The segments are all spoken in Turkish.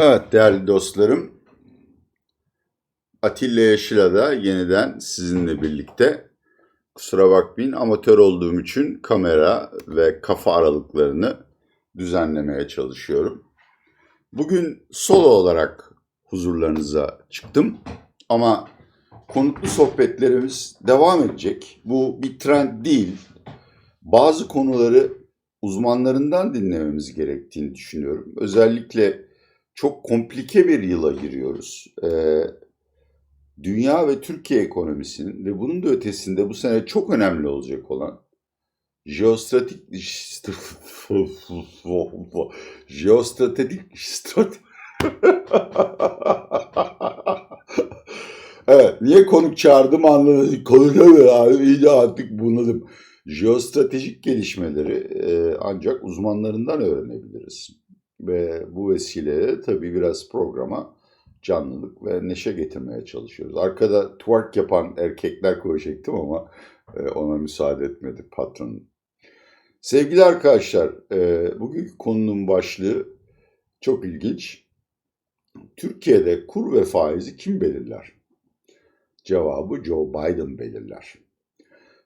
Evet değerli dostlarım. Atilla Yaşıla'da yeniden sizinle birlikte. Kusura bakmayın amatör olduğum için kamera ve kafa aralıklarını düzenlemeye çalışıyorum. Bugün solo olarak huzurlarınıza çıktım. Ama konuklu sohbetlerimiz devam edecek. Bu bir trend değil. Bazı konuları uzmanlarından dinlememiz gerektiğini düşünüyorum. Özellikle çok komplike bir yıla giriyoruz. Ee, dünya ve Türkiye ekonomisinin ve bunun da ötesinde bu sene çok önemli olacak olan jeostratik jeostratedik strat Evet, niye konuk çağırdım anlamadım. Konuşamıyor abi, iyice artık bunadım. Jeostratejik gelişmeleri e, ancak uzmanlarından öğrenebiliriz. Ve bu vesileyle tabii biraz programa canlılık ve neşe getirmeye çalışıyoruz. Arkada twerk yapan erkekler koyacaktım ama e, ona müsaade etmedi patronum. Sevgili arkadaşlar, e, bugünkü konunun başlığı çok ilginç. Türkiye'de kur ve faizi kim belirler? Cevabı Joe Biden belirler.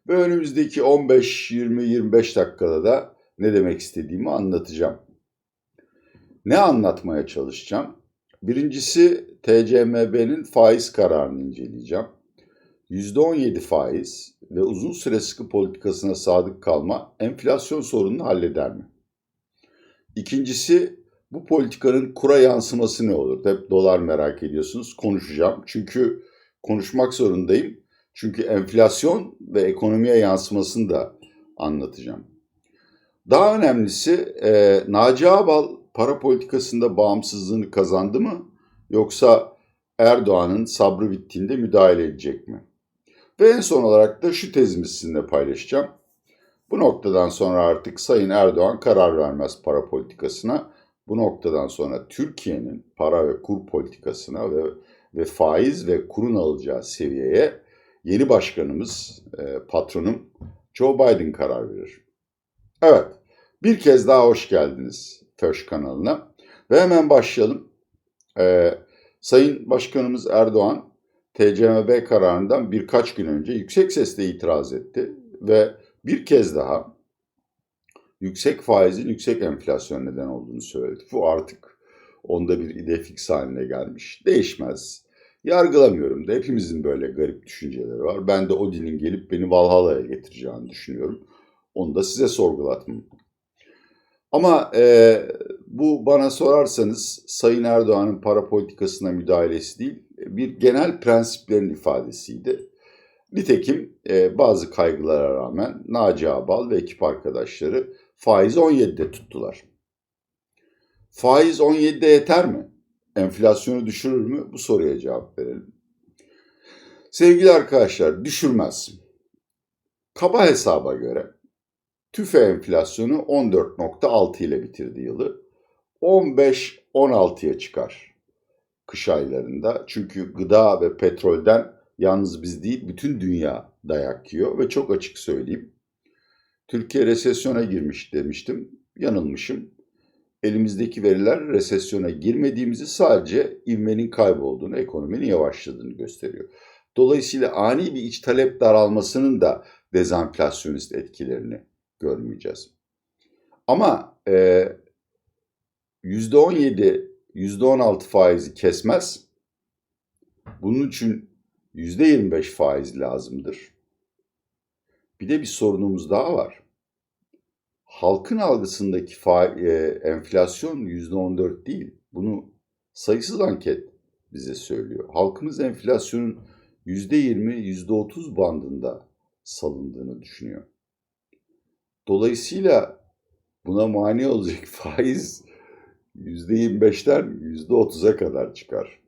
Ve önümüzdeki 15, 20, 25 dakikada da ne demek istediğimi anlatacağım. Ne anlatmaya çalışacağım? Birincisi TCMB'nin faiz kararını inceleyeceğim. %17 faiz ve uzun süre sıkı politikasına sadık kalma enflasyon sorununu halleder mi? İkincisi bu politikanın kura yansıması ne olur? Hep dolar merak ediyorsunuz. Konuşacağım. Çünkü konuşmak zorundayım. Çünkü enflasyon ve ekonomiye yansımasını da anlatacağım. Daha önemlisi e, Naci Ağbal para politikasında bağımsızlığını kazandı mı? Yoksa Erdoğan'ın sabrı bittiğinde müdahale edecek mi? Ve en son olarak da şu tezimi sizinle paylaşacağım. Bu noktadan sonra artık Sayın Erdoğan karar vermez para politikasına. Bu noktadan sonra Türkiye'nin para ve kur politikasına ve, ve faiz ve kurun alacağı seviyeye yeni başkanımız, e, patronum Joe Biden karar verir. Evet, bir kez daha hoş geldiniz Föş kanalına. Ve hemen başlayalım. Ee, Sayın Başkanımız Erdoğan TCMB kararından birkaç gün önce yüksek sesle itiraz etti ve bir kez daha yüksek faizin yüksek enflasyon neden olduğunu söyledi. Bu artık onda bir ide fix haline gelmiş. Değişmez. Yargılamıyorum da hepimizin böyle garip düşünceleri var. Ben de Odin'in gelip beni Valhalla'ya getireceğini düşünüyorum. Onu da size sorgulatmam. Ama e, bu bana sorarsanız Sayın Erdoğan'ın para politikasına müdahalesi değil, bir genel prensiplerin ifadesiydi. Nitekim e, bazı kaygılara rağmen Naci Abal ve ekip arkadaşları faiz 17'de tuttular. Faiz 17'de yeter mi? Enflasyonu düşürür mü? Bu soruya cevap verelim. Sevgili arkadaşlar düşürmez. Kaba hesaba göre TÜFE enflasyonu 14.6 ile bitirdi yılı. 15-16'ya çıkar kış aylarında. Çünkü gıda ve petrolden yalnız biz değil bütün dünya dayak yiyor ve çok açık söyleyeyim. Türkiye resesyona girmiş demiştim. Yanılmışım. Elimizdeki veriler resesyona girmediğimizi sadece ivmenin kaybolduğunu, ekonominin yavaşladığını gösteriyor. Dolayısıyla ani bir iç talep daralmasının da dezenflasyonist etkilerini görmeyeceğiz. Ama e, %17, %16 faizi kesmez. Bunun için %25 faiz lazımdır. Bir de bir sorunumuz daha var. Halkın algısındaki e, enflasyon %14 değil. Bunu sayısız anket bize söylüyor. Halkımız enflasyonun %20, %30 bandında salındığını düşünüyor. Dolayısıyla buna mani olacak faiz %25'ten %30'a kadar çıkar.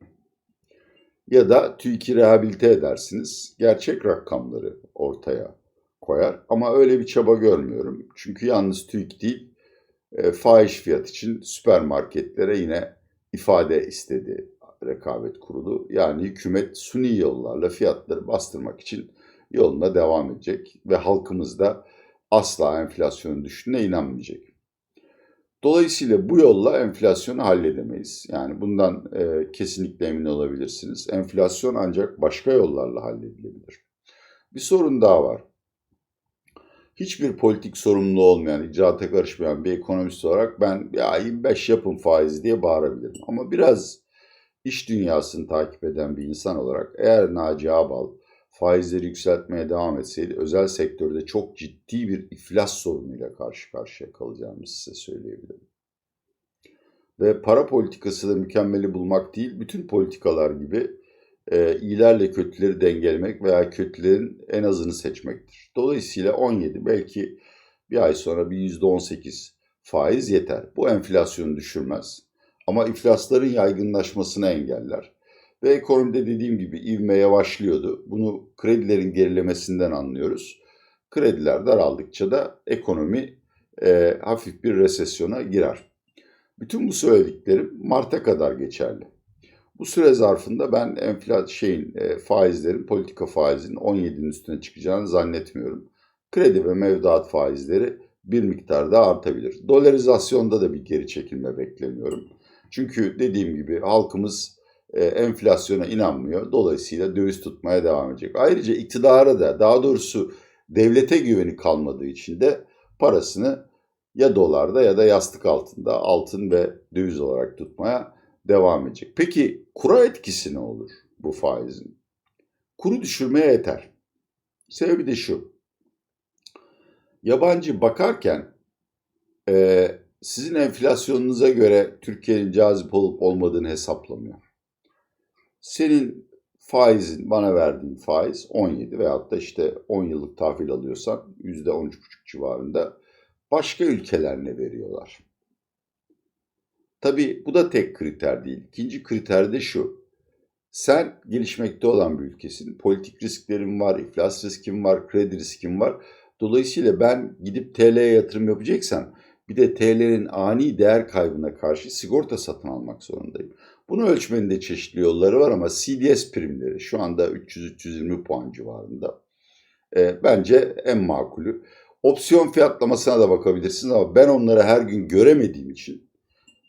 Ya da TÜİK'i rehabilite edersiniz. Gerçek rakamları ortaya koyar. Ama öyle bir çaba görmüyorum. Çünkü yalnız TÜİK değil, e, fahiş fiyat için süpermarketlere yine ifade istedi rekabet kurulu. Yani hükümet suni yollarla fiyatları bastırmak için yoluna devam edecek ve halkımız da asla enflasyonun düştüğüne inanmayacak. Dolayısıyla bu yolla enflasyonu halledemeyiz. Yani bundan e, kesinlikle emin olabilirsiniz. Enflasyon ancak başka yollarla halledilebilir. Bir sorun daha var. Hiçbir politik sorumluluğu olmayan, icraata karışmayan bir ekonomist olarak ben ya 25 yapın faiz diye bağırabilirim. Ama biraz iş dünyasını takip eden bir insan olarak eğer Naci Ağbal faizleri yükseltmeye devam etseydi özel sektörde çok ciddi bir iflas sorunuyla karşı karşıya kalacağımızı size söyleyebilirim. Ve para politikası da mükemmeli bulmak değil, bütün politikalar gibi e, iyilerle kötüleri dengelemek veya kötülerin en azını seçmektir. Dolayısıyla 17 belki bir ay sonra bir %18 faiz yeter. Bu enflasyonu düşürmez. Ama iflasların yaygınlaşmasını engeller. Ve ekonomide dediğim gibi ivme yavaşlıyordu. Bunu kredilerin gerilemesinden anlıyoruz. Krediler daraldıkça da ekonomi e, hafif bir resesyona girer. Bütün bu söylediklerim Mart'a kadar geçerli. Bu süre zarfında ben enflasyon şeyin e, faizlerin politika faizinin 17'nin üstüne çıkacağını zannetmiyorum. Kredi ve mevduat faizleri bir miktarda artabilir. Dolarizasyonda da bir geri çekilme beklemiyorum. Çünkü dediğim gibi halkımız e, enflasyona inanmıyor. Dolayısıyla döviz tutmaya devam edecek. Ayrıca iktidara da daha doğrusu devlete güveni kalmadığı için de parasını ya dolarda ya da yastık altında altın ve döviz olarak tutmaya devam edecek. Peki kura etkisi ne olur bu faizin? Kuru düşürmeye yeter. Sebebi de şu. Yabancı bakarken e, sizin enflasyonunuza göre Türkiye'nin cazip olup olmadığını hesaplamıyor. Senin faizin, bana verdiğin faiz 17 veyahut da işte 10 yıllık tahvil alıyorsan %13,5 civarında başka ülkeler ne veriyorlar? Tabii bu da tek kriter değil. İkinci kriter de şu. Sen gelişmekte olan bir ülkesin. Politik risklerin var, iflas riskin var, kredi riskin var. Dolayısıyla ben gidip TL'ye yatırım yapacaksam bir de TL'nin ani değer kaybına karşı sigorta satın almak zorundayım. Bunu ölçmenin de çeşitli yolları var ama CDS primleri şu anda 300-320 puan civarında. E, bence en makulü. Opsiyon fiyatlamasına da bakabilirsiniz ama ben onları her gün göremediğim için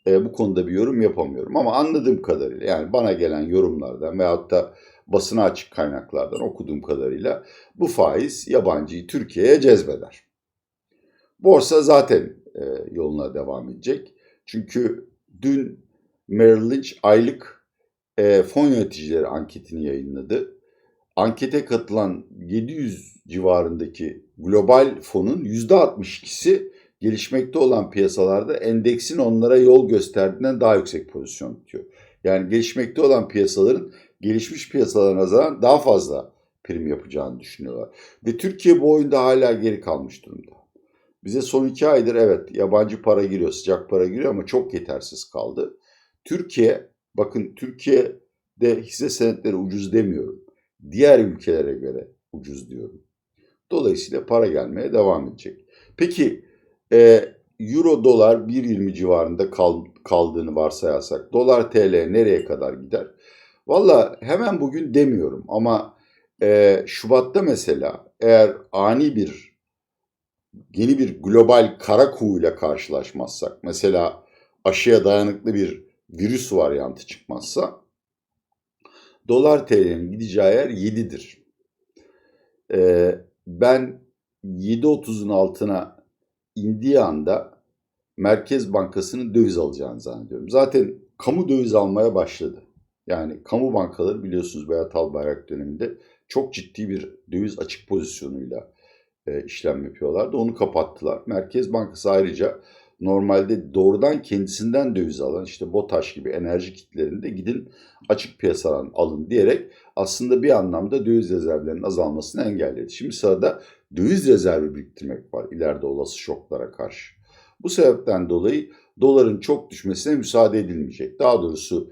e, bu konuda bir yorum yapamıyorum. Ama anladığım kadarıyla yani bana gelen yorumlardan veyahut da basına açık kaynaklardan okuduğum kadarıyla bu faiz yabancıyı Türkiye'ye cezbeder. Borsa zaten e, yoluna devam edecek. Çünkü dün Merrill Lynch aylık e, fon yöneticileri anketini yayınladı. Ankete katılan 700 civarındaki global fonun %62'si gelişmekte olan piyasalarda endeksin onlara yol gösterdiğinden daha yüksek pozisyon tutuyor. Yani gelişmekte olan piyasaların gelişmiş piyasalara nazaran daha fazla prim yapacağını düşünüyorlar. Ve Türkiye bu oyunda hala geri kalmış durumda. Bize son iki aydır evet yabancı para giriyor, sıcak para giriyor ama çok yetersiz kaldı. Türkiye, bakın Türkiye'de hisse senetleri ucuz demiyorum. Diğer ülkelere göre ucuz diyorum. Dolayısıyla para gelmeye devam edecek. Peki e, Euro dolar 1.20 civarında kal, kaldığını varsayarsak dolar TL nereye kadar gider? Valla hemen bugün demiyorum ama e, Şubat'ta mesela eğer ani bir yeni bir global kara kuğuyla karşılaşmazsak mesela aşıya dayanıklı bir virüs varyantı çıkmazsa dolar TL'nin gideceği yer 7'dir. Ee, ben 7.30'un altına indiği anda Merkez Bankası'nın döviz alacağını zannediyorum. Zaten kamu döviz almaya başladı. Yani kamu bankaları biliyorsunuz Berat Albayrak döneminde çok ciddi bir döviz açık pozisyonuyla e, işlem yapıyorlardı. Onu kapattılar. Merkez Bankası ayrıca normalde doğrudan kendisinden döviz alan işte BOTAŞ gibi enerji kitlerinde gidin açık piyasadan alın diyerek aslında bir anlamda döviz rezervlerinin azalmasını engelledi. Şimdi sırada döviz rezervi biriktirmek var ileride olası şoklara karşı. Bu sebepten dolayı doların çok düşmesine müsaade edilmeyecek. Daha doğrusu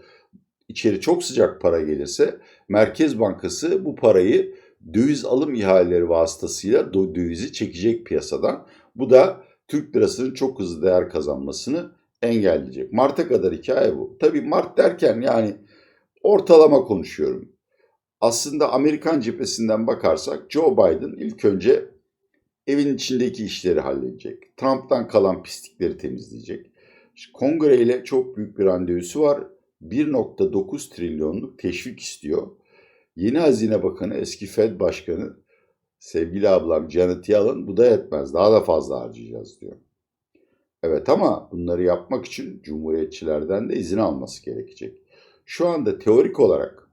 içeri çok sıcak para gelirse Merkez Bankası bu parayı döviz alım ihaleleri vasıtasıyla dövizi çekecek piyasadan. Bu da Türk lirasının çok hızlı değer kazanmasını engelleyecek. Mart'a kadar hikaye bu. Tabii Mart derken yani ortalama konuşuyorum. Aslında Amerikan cephesinden bakarsak Joe Biden ilk önce evin içindeki işleri halledecek. Trump'tan kalan pislikleri temizleyecek. Kongre ile çok büyük bir randevusu var. 1.9 trilyonluk teşvik istiyor. Yeni Hazine Bakanı, eski Fed Başkanı sevgili ablam Janet Yellen bu da yetmez. Daha da fazla harcayacağız diyor. Evet ama bunları yapmak için cumhuriyetçilerden de izin alması gerekecek. Şu anda teorik olarak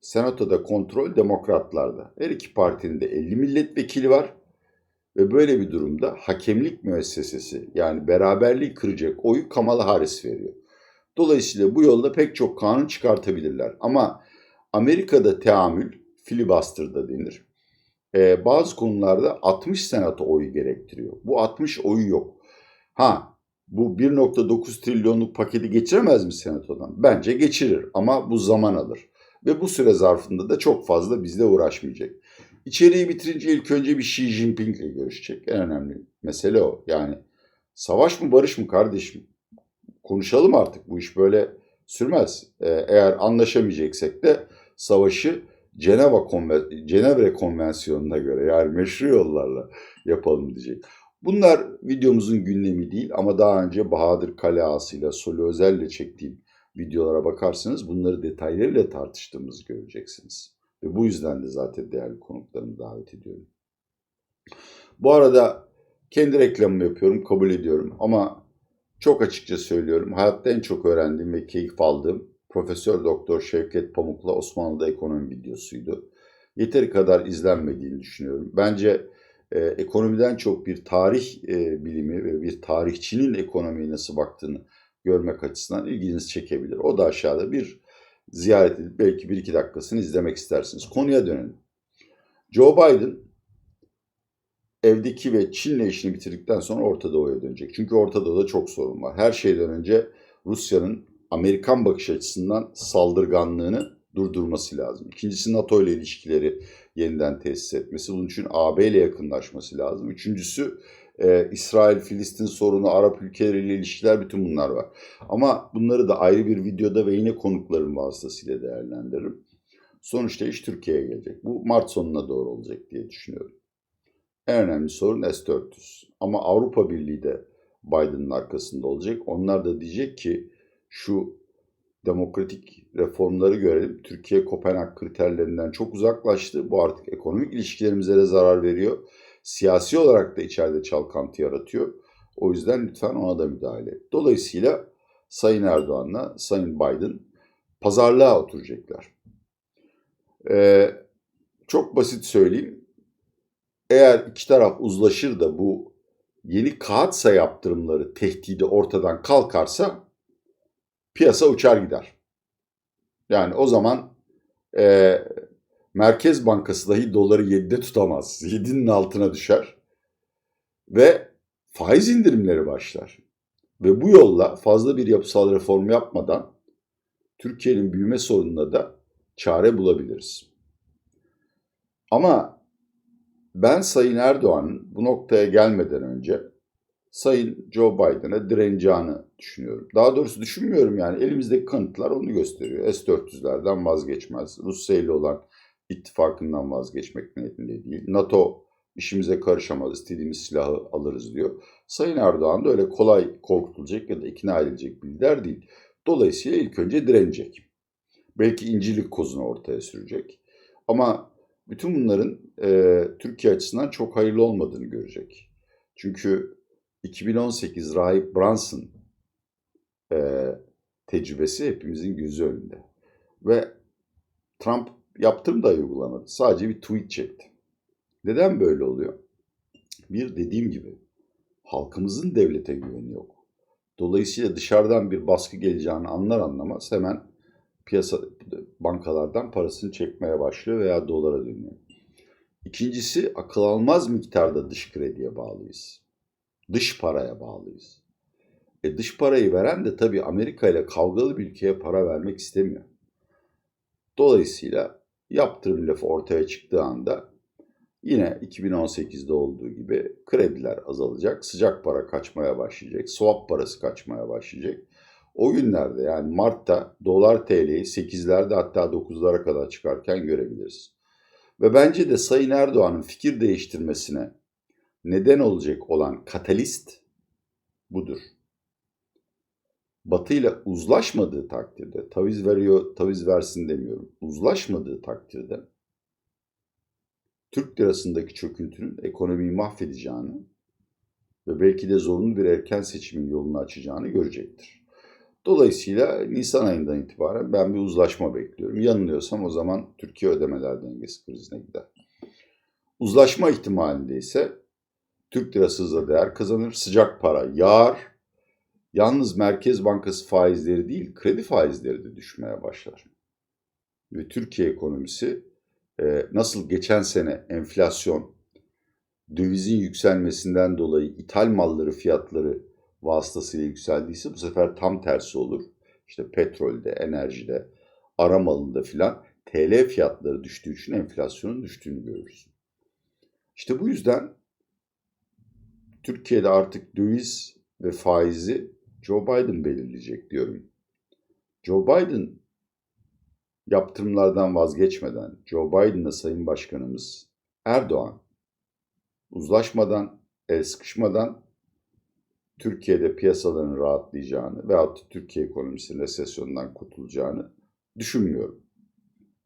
Senato'da kontrol demokratlarda. Her iki partinin de 50 milletvekili var. Ve böyle bir durumda hakemlik müessesesi yani beraberliği kıracak oyu Kamala Harris veriyor. Dolayısıyla bu yolda pek çok kanun çıkartabilirler. Ama Amerika'da teamül, filibuster da denir. Ee, bazı konularda 60 senato oyu gerektiriyor. Bu 60 oyu yok. Ha bu 1.9 trilyonluk paketi geçiremez mi senatodan? Bence geçirir ama bu zaman alır. Ve bu süre zarfında da çok fazla bizle uğraşmayacak. İçeriği bitirince ilk önce bir Xi Jinping ile görüşecek. En önemli mesele o. Yani savaş mı barış mı kardeşim? Konuşalım artık bu iş böyle sürmez. Ee, eğer anlaşamayacaksak da savaşı Ceneva Konven Cenevre Konvensiyonu'na göre yani meşru yollarla yapalım diyecek. Bunlar videomuzun gündemi değil ama daha önce Bahadır Kale Ağası'yla Solu Özel'le çektiğim videolara bakarsanız bunları detaylarıyla tartıştığımızı göreceksiniz. Ve bu yüzden de zaten değerli konuklarımı davet ediyorum. Bu arada kendi reklamımı yapıyorum, kabul ediyorum ama çok açıkça söylüyorum. Hayatta en çok öğrendiğim ve keyif aldığım Profesör Doktor Şevket Pamuk'la Osmanlı'da ekonomi videosuydu. Yeteri kadar izlenmediğini düşünüyorum. Bence e, ekonomiden çok bir tarih e, bilimi ve bir tarihçinin ekonomiye nasıl baktığını görmek açısından ilginizi çekebilir. O da aşağıda bir ziyaret edip belki bir iki dakikasını izlemek istersiniz. Konuya dönelim. Joe Biden evdeki ve Çin'le işini bitirdikten sonra Orta Doğu'ya dönecek. Çünkü Orta Doğu'da çok sorun var. Her şeyden önce Rusya'nın Amerikan bakış açısından saldırganlığını durdurması lazım. İkincisi NATO ile ilişkileri yeniden tesis etmesi. Bunun için AB ile yakınlaşması lazım. Üçüncüsü e, İsrail-Filistin sorunu, Arap ülkeleriyle ilişkiler bütün bunlar var. Ama bunları da ayrı bir videoda ve yine konukların vasıtasıyla değerlendiririm. Sonuçta iş Türkiye'ye gelecek. Bu Mart sonuna doğru olacak diye düşünüyorum. En önemli sorun S-400. Ama Avrupa Birliği de Biden'ın arkasında olacak. Onlar da diyecek ki şu demokratik reformları görelim. Türkiye Kopenhag kriterlerinden çok uzaklaştı. Bu artık ekonomik ilişkilerimize de zarar veriyor. Siyasi olarak da içeride çalkantı yaratıyor. O yüzden lütfen ona da müdahale et. Dolayısıyla Sayın Erdoğan'la Sayın Biden pazarlığa oturacaklar. Ee, çok basit söyleyeyim. Eğer iki taraf uzlaşır da bu yeni kağıtsa yaptırımları tehdidi ortadan kalkarsa piyasa uçar gider. Yani o zaman e, Merkez Bankası dahi doları 7'de tutamaz. 7'nin altına düşer ve faiz indirimleri başlar. Ve bu yolla fazla bir yapısal reform yapmadan Türkiye'nin büyüme sorununa da çare bulabiliriz. Ama ben Sayın Erdoğan'ın bu noktaya gelmeden önce Sayın Joe Biden'a direneceğini düşünüyorum. Daha doğrusu düşünmüyorum yani elimizdeki kanıtlar onu gösteriyor. S-400'lerden vazgeçmez. Rusya ile olan ittifakından vazgeçmek niyetinde değil. NATO işimize karışamaz, istediğimiz silahı alırız diyor. Sayın Erdoğan da öyle kolay korkutulacak ya da ikna edilecek bir lider değil. Dolayısıyla ilk önce direnecek. Belki incilik kozunu ortaya sürecek. Ama bütün bunların e, Türkiye açısından çok hayırlı olmadığını görecek. Çünkü 2018 Rahip Brunson e, tecrübesi hepimizin gözü önünde. Ve Trump yaptırım da uygulamadı. Sadece bir tweet çekti. Neden böyle oluyor? Bir dediğim gibi halkımızın devlete güveni yok. Dolayısıyla dışarıdan bir baskı geleceğini anlar anlamaz hemen piyasa bankalardan parasını çekmeye başlıyor veya dolara dönüyor. İkincisi akıl almaz miktarda dış krediye bağlıyız. Dış paraya bağlıyız. E dış parayı veren de tabii Amerika ile kavgalı bir ülkeye para vermek istemiyor. Dolayısıyla yaptırım lafı ortaya çıktığı anda yine 2018'de olduğu gibi krediler azalacak, sıcak para kaçmaya başlayacak, swap parası kaçmaya başlayacak. O günlerde yani Mart'ta dolar TL'yi 8'lerde hatta 9'lara kadar çıkarken görebiliriz. Ve bence de Sayın Erdoğan'ın fikir değiştirmesine neden olacak olan katalist budur. Batı ile uzlaşmadığı takdirde, taviz veriyor, taviz versin demiyorum, uzlaşmadığı takdirde Türk lirasındaki çöküntünün ekonomiyi mahvedeceğini ve belki de zorunlu bir erken seçimin yolunu açacağını görecektir. Dolayısıyla Nisan ayından itibaren ben bir uzlaşma bekliyorum. Yanılıyorsam o zaman Türkiye ödemeler dengesi krizine gider. Uzlaşma ihtimalinde ise Türk lirası hızla değer kazanır, sıcak para yağar. Yalnız Merkez Bankası faizleri değil, kredi faizleri de düşmeye başlar. Ve Türkiye ekonomisi e, nasıl geçen sene enflasyon, dövizin yükselmesinden dolayı ithal malları fiyatları vasıtasıyla yükseldiyse bu sefer tam tersi olur. İşte petrolde, enerjide, ara malında filan TL fiyatları düştüğü için enflasyonun düştüğünü görürüz. İşte bu yüzden Türkiye'de artık döviz ve faizi Joe Biden belirleyecek diyorum. Joe Biden yaptırımlardan vazgeçmeden Joe Biden'la Sayın Başkanımız Erdoğan uzlaşmadan, el sıkışmadan Türkiye'de piyasaların rahatlayacağını veyahut Türkiye ekonomisinin resesyondan kurtulacağını düşünmüyorum.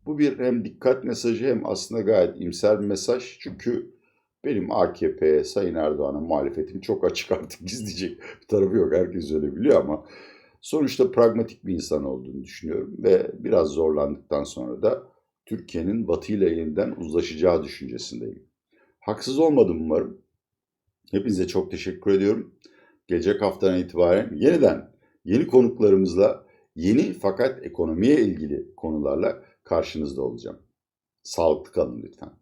Bu bir hem dikkat mesajı hem aslında gayet imser bir mesaj. Çünkü benim AKP'ye, Sayın Erdoğan'a muhalefetim çok açık artık gizleyecek bir tarafı yok. Herkes öyle biliyor ama sonuçta pragmatik bir insan olduğunu düşünüyorum. Ve biraz zorlandıktan sonra da Türkiye'nin Batı ile yeniden uzlaşacağı düşüncesindeyim. Haksız olmadım umarım. Hepinize çok teşekkür ediyorum. Gelecek haftadan itibaren yeniden yeni konuklarımızla yeni fakat ekonomiye ilgili konularla karşınızda olacağım. Sağlıklı kalın lütfen.